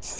C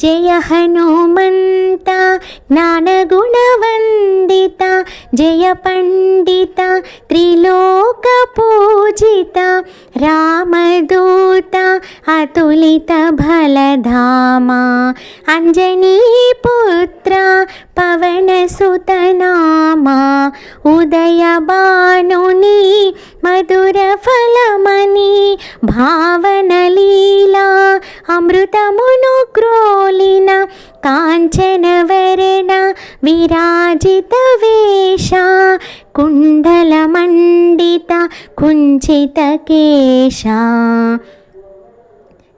జయ హనుమంత జ్ఞానగుణవందిత జయ పండిత త్రిలోక పూజిత రామదూత అతులిత ఫలధామ అంజనీ పుత్ర పవన సుతనామా ఉదయ భానుని మధుర ఫలమణి భావన లీలా అమృతమును క్రోలిన కాంచనవరణ విరాజిత వేష కుండల మండిత కుంచిత కేశ.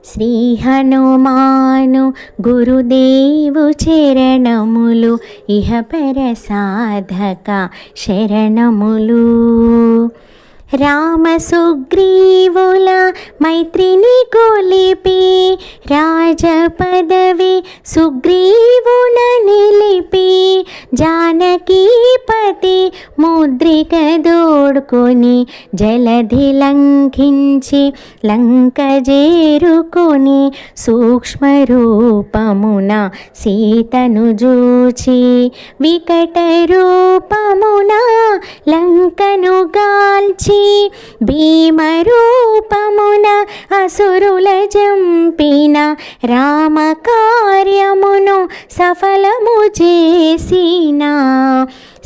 శ్రీ హనుమాను గురుదేవు చరణములు ఇహ పర సాధక శరణములు. రామ సుగ్రీవుల మైత్రిని కొలిపి రాజ పదవి సుగ్రీవున నిలిపి జానకీపతి ముద్రిక దోడుకొని జలధి లంఘించి లంక చేరుకొని సూక్ష్మ రూపమున సీతను చూచి వికట రూపమున లంకనుగా గాల్చి భీమరూపమున అసురుల జంపిన రామ కార్యమును సఫలము చేసిన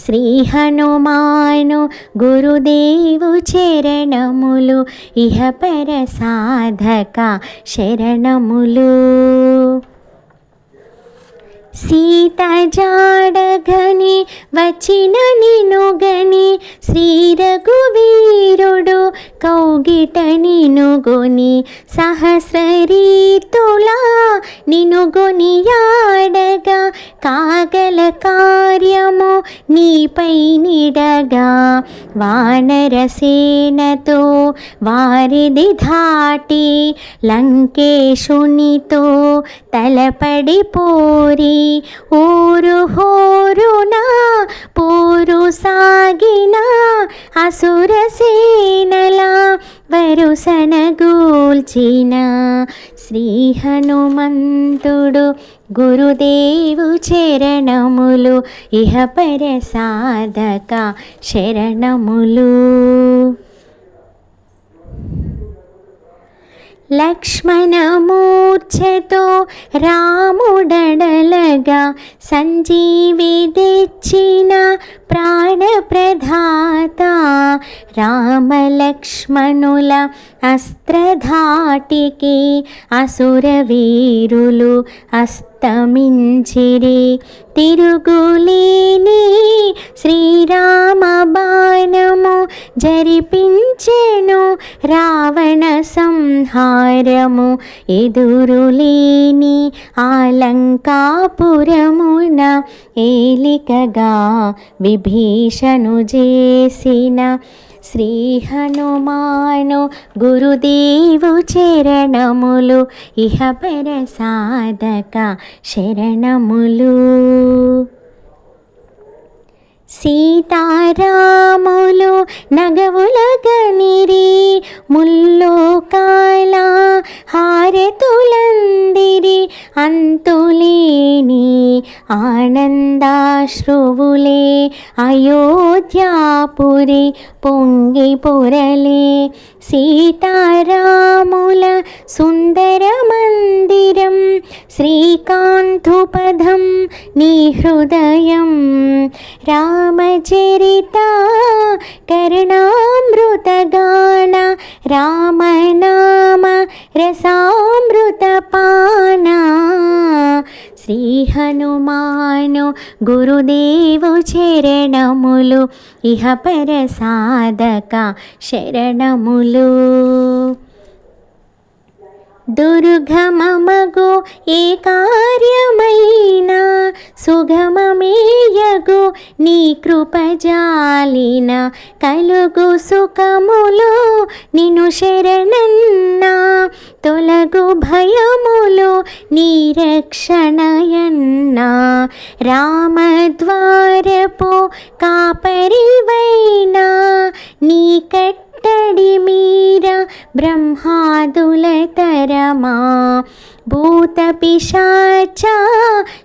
శ్రీ హనుమాను గురుదేవు చరణములు ఇహ పర సాధక శరణములు. సీత జాడగని వచ్చిన నినుగని శ్రీ రఘువీరుడు కౌగిట నినుగొని సహస్ర రీతులా నినుగొని సకల కార్యము నీపై నిడగా వానరసేనతో వారిది దాటి లంకేశునితో తలపడి పోరి ఊరు హోరునా పోరు సాగిన అసురసేనలా వరుసన గూల్చిన శ్రీ హనుమంతుడు గురుదేవు చరణములు ఇహ పర సాధక శరణములు లక్ష్మణమూర్ఛతో రాముడడలగా సంజీవి తెచ్చిన ప్రాణప్రధాత. రామలక్ష్మణుల అస్త్రధాటికి అసురవీరులు తమించిరి తిరుగులేని శ్రీరామ బాణము జరిపించెను రావణ సంహారము ఎదురులేని ఆలంకాపురమున ఏలికగా విభీషణు చేసిన శ్రీ హనుమాను గురుదేవు చరణములు ఇహపర సాధక శరణములు. సీతారాములు నగవులగనిరి ముల్లో కాల హారతులందిరి అంతులేని ఆనందాశ్రువులే అయోధ్యాపురి పొంగి పొరలే సీతారాముల సుందర మందిరం శ్రీకాంతుపదం నీ హృదయం రా రామచరిత కరుణామృతగాన రామనామ రసామృతపాన శ్రీ హనుమాను గురుదేవు చరణములు ఇహ పర సాధక శరణములు. దుర్గమమగు ఏ కార్యమైనా సుగమమేయగు నీ కృపజాలిన కలుగు సుఖములు నిను శరణన్నా తొలగు భయములు నీ రక్షణయన్నా రామద్వారపు కాపరివైనా నీ కట్ మీర బ్రహ్మాదుల తరమా భూత పిశాచ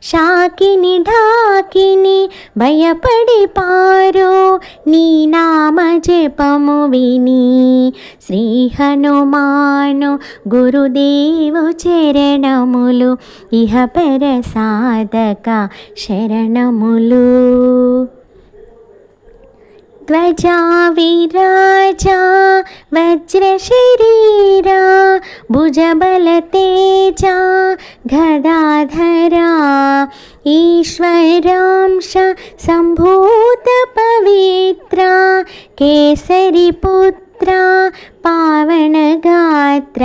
శాకిని ఢాకిని భయపడి పారు నీ నామ జపము విని. శ్రీ హనుమాను గురుదేవు చరణములు ఇహ పర సాధక శరణములు. धजा विराजा वज्रशरीरा भुजबलतेजा गदाधरा ईश्वरांश सम्भूतपवित्रा केसरिपुत्रा పావనగాత్ర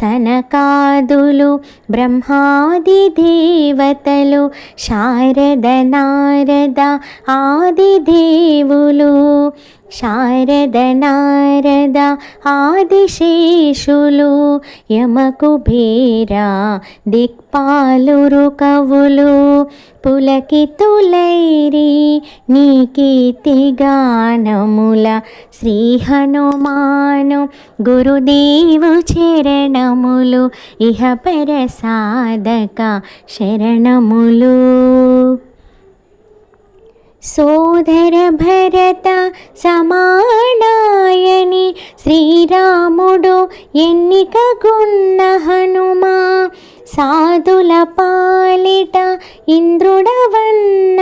సనకాదులు బ్రహ్మాది దేవతలు శారద నారద ఆది దేవులు శారద నారద ఆదిశేషులు యమకుబేర దిక్పాలురు కవులు పులకితులైరి నీ కీర్తిగానముల శ్రీ హనుమాన్ గురుదేవు చరణములు ఇహ పర సాధక శరణములు. సోదర భరత సమానాయని శ్రీరాముడు ఎన్నికగున్న హనుమా సాధుల పాలిట ఇంద్రుడవన్న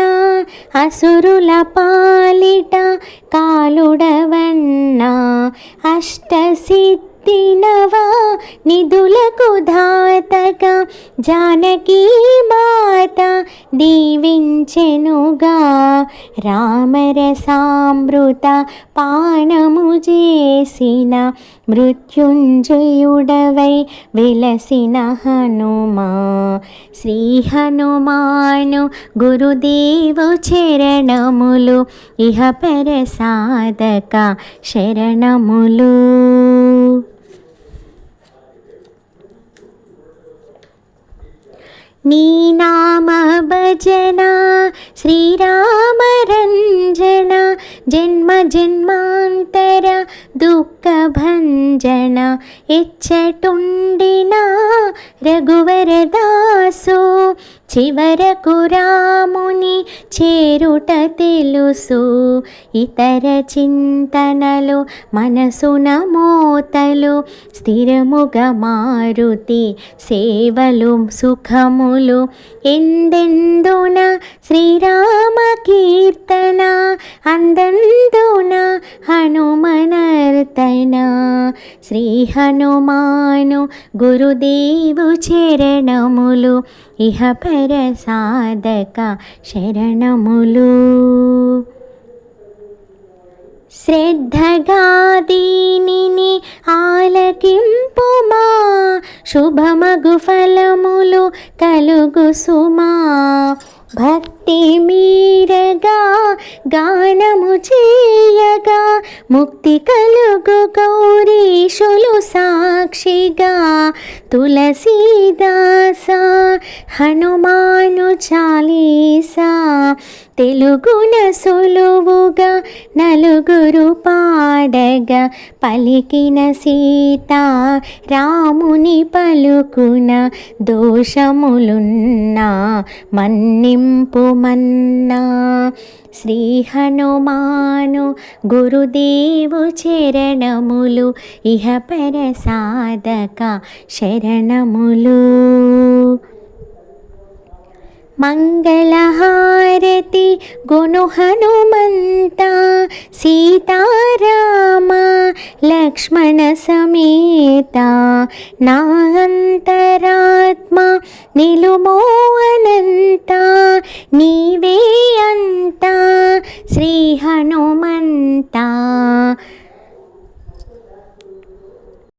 అసురుల పాలిట కాలుడవన్న. अष्टसी నవ నిధులకు ధాతగా జానకీ మాత దీవించెనుగా. రామరసామృత పానము చేసిన మృత్యుంజయుడవై వెలసిన హనుమా. శ్రీ హనుమాను గురుదేవు చరణములు ఇహ పరసాధక శరణములు. నీ నామ భజన శ్రీరామ రంజన జన్మ జన్మాంతర దుఃఖ భంజన ఎచ్చటుండిన రఘువరదాసు చివరకు రాముని చేరుట తెలుసు. ఇతర చింతనలు మనసున మోతలు స్థిరముగా మారుతి సేవలు సుఖములు ఎందెందున శ్రీరామ కీర్తన అందందున హనుమన్ శ్రీ హనుమాను గురుదేవు చరణములు ఇహ పర సాధక శరణములు. శ్రద్ధగా దీనిని ఆలకింపుమా శుభమగు ఫలములు కలుగు సుమా భక్తి మీరగా గానము చేయగా ముక్తి కలుగు గౌరీషులు సాక్షిగా తులసీదాస హనుమాను చాలీసా తెలుగున సులువుగా నలుగురు పాడగా పలికిన సీత రాముని పలుకున దోషములున్నా మన్నింపు మన్నా. శ్రీ హనుమాను గురుదేవు చరణములు ఇహ సాధక శరణములు. మంగళహారతి గును హనుమంత సీతారామ లక్ష్మణ సమేత. నా అంతరాత్మ నిలుమో అనంత నీవే అంత శ్రీ హనుమంత.